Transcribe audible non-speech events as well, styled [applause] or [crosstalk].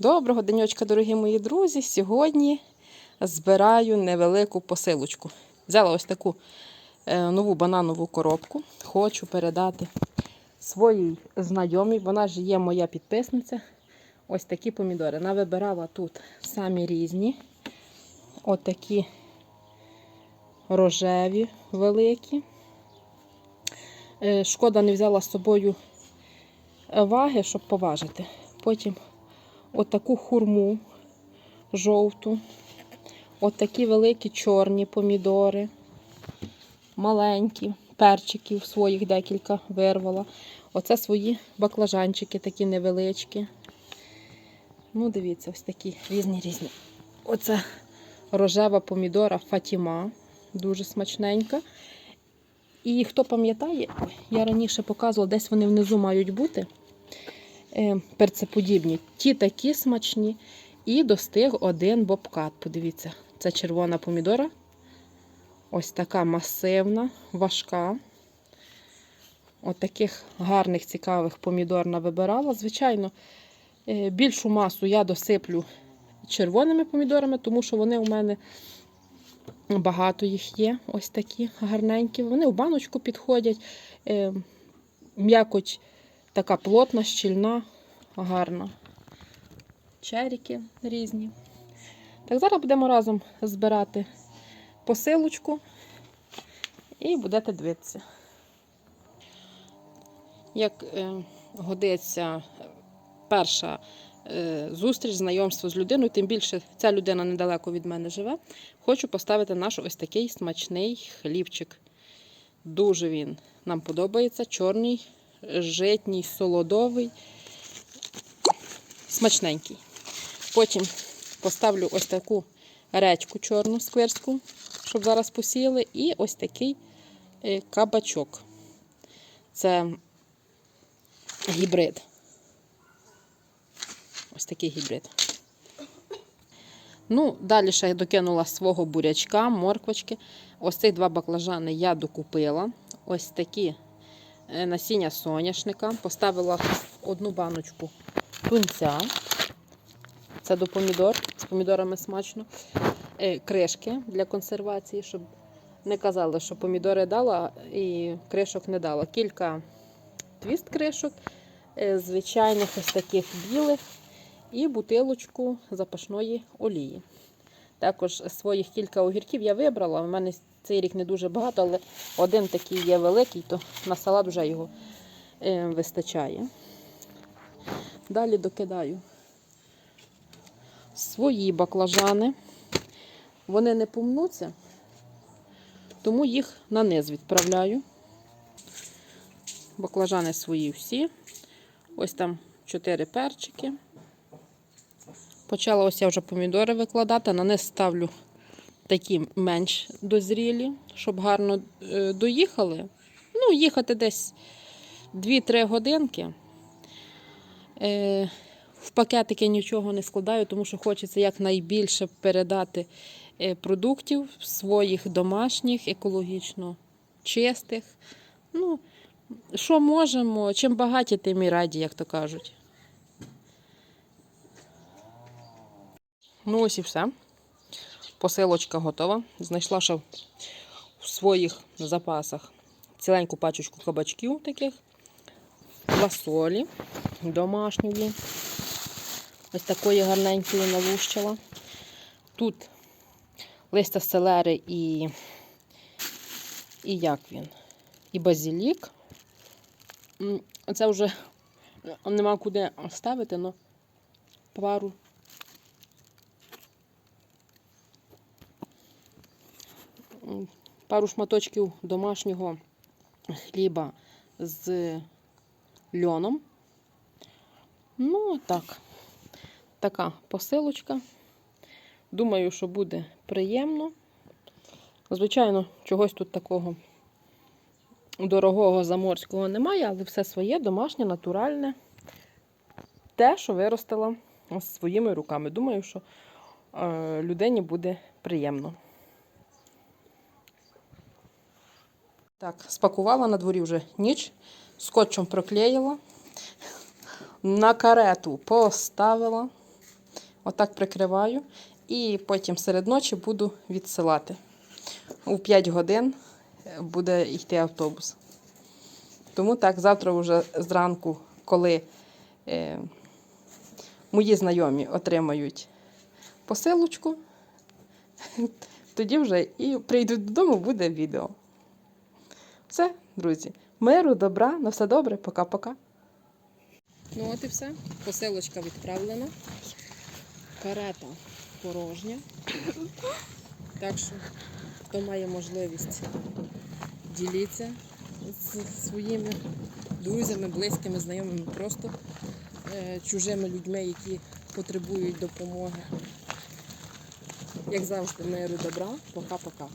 Доброго денечка, дорогі мої друзі. Сьогодні збираю невелику посилочку. Взяла ось таку е, нову бананову коробку. Хочу передати своїй знайомій. Вона ж є моя підписниця. Ось такі помідори. Вона вибирала тут самі різні. Ось такі рожеві великі. Е, Шкода не взяла з собою ваги, щоб поважити. Потім отаку хурму жовту, отакі великі чорні помідори, маленькі, перчиків своїх декілька вирвала. Оце свої баклажанчики такі невеличкі. Ну, дивіться, ось такі різні різні. Оце рожева помідора Фатіма, дуже смачненька. І хто пам'ятає, я раніше показувала, десь вони внизу мають бути перцеподібні. Ті такі смачні. І достиг один бобкат. Подивіться, це червона помідора. Ось така масивна, важка. От гарних, цікавих помідор навибирала. Звичайно, е, більшу масу я досиплю червоними помідорами, тому що вони у мене багато їх є. Ось такі гарненькі. Вони в баночку підходять. Е, М'якоть така плотна, щільна, гарна. Черіки різні. Так, зараз будемо разом збирати посилочку і будете дивитися. Як е, годиться перша е, зустріч, знайомство з людиною, тим більше ця людина недалеко від мене живе. Хочу поставити наш ось такий смачний хлібчик. Дуже він нам подобається. Чорний, житній, солодовий, смачненький. Потім поставлю ось таку речку чорну сквирську, щоб зараз посіяли, і ось такий е, кабачок. Це гібрид. Ось такий гібрид. Ну, далі ще я докинула свого бурячка, морквочки. Ось цих два баклажани я докупила. Ось такі насіння соняшника. Поставила в одну баночку тунця. Це до помідор. З помідорами смачно. Е, Кришки для консервації, щоб не казали, що помідори дала і кришок не дала. Кілька твіст кришок, е, звичайних ось таких білих, і бутилочку запашної олії. Також своїх кілька огірків я вибрала. У мене цей рік не дуже багато, але один такий є великий, то на салат вже його е, вистачає. Далі докидаю свої баклажани. Вони не помнуться, тому їх на низ відправляю. Баклажани свої всі. Ось там 4 перчики. Почала ось я вже помідори викладати, на низ ставлю такі менш дозрілі, щоб гарно е, доїхали. Ну, їхати десь 2-3 годинки. Е, в пакетики нічого не складаю, тому що хочеться якнайбільше передати е, продуктів своїх домашніх, екологічно чистих. Ну, що можемо, чим багаті, тим і раді, як то кажуть. Ну, ось і все. Посилочка готова. Знайшла ще в своїх запасах ціленьку пачечку кабачків таких, ласолі домашньої. Ось такої гарненької налущила. Тут листя селери і, і як він? І базилік. М, Це вже нема куди ставити, але пару. Пару шматочків домашнього хліба з льоном. Ну, так. Така посилочка. Думаю, що буде приємно. Звичайно, чогось тут такого дорогого заморського немає, але все своє, домашнє, натуральне. Те, що виростила своїми руками. Думаю, що е, людині буде приємно. Так, спакувала на дворі вже ніч, скотчем проклеїла, на карету поставила. Отак прикриваю і потім серед ночі буду відсилати. У 5 годин е, буде йти автобус. Тому так, завтра вже зранку, коли е, мої знайомі отримають посилочку, [laughs] тоді вже і прийдуть додому, буде відео. Все, друзі. Миру, добра, на все добре, пока-пока. Ну от і все. Посилочка відправлена. Карета порожня. Так що, хто має можливість, діліться з своїми друзями, близькими, знайомими, просто е, чужими людьми, які потребують допомоги. Як завжди, миру, добра, пока-пока.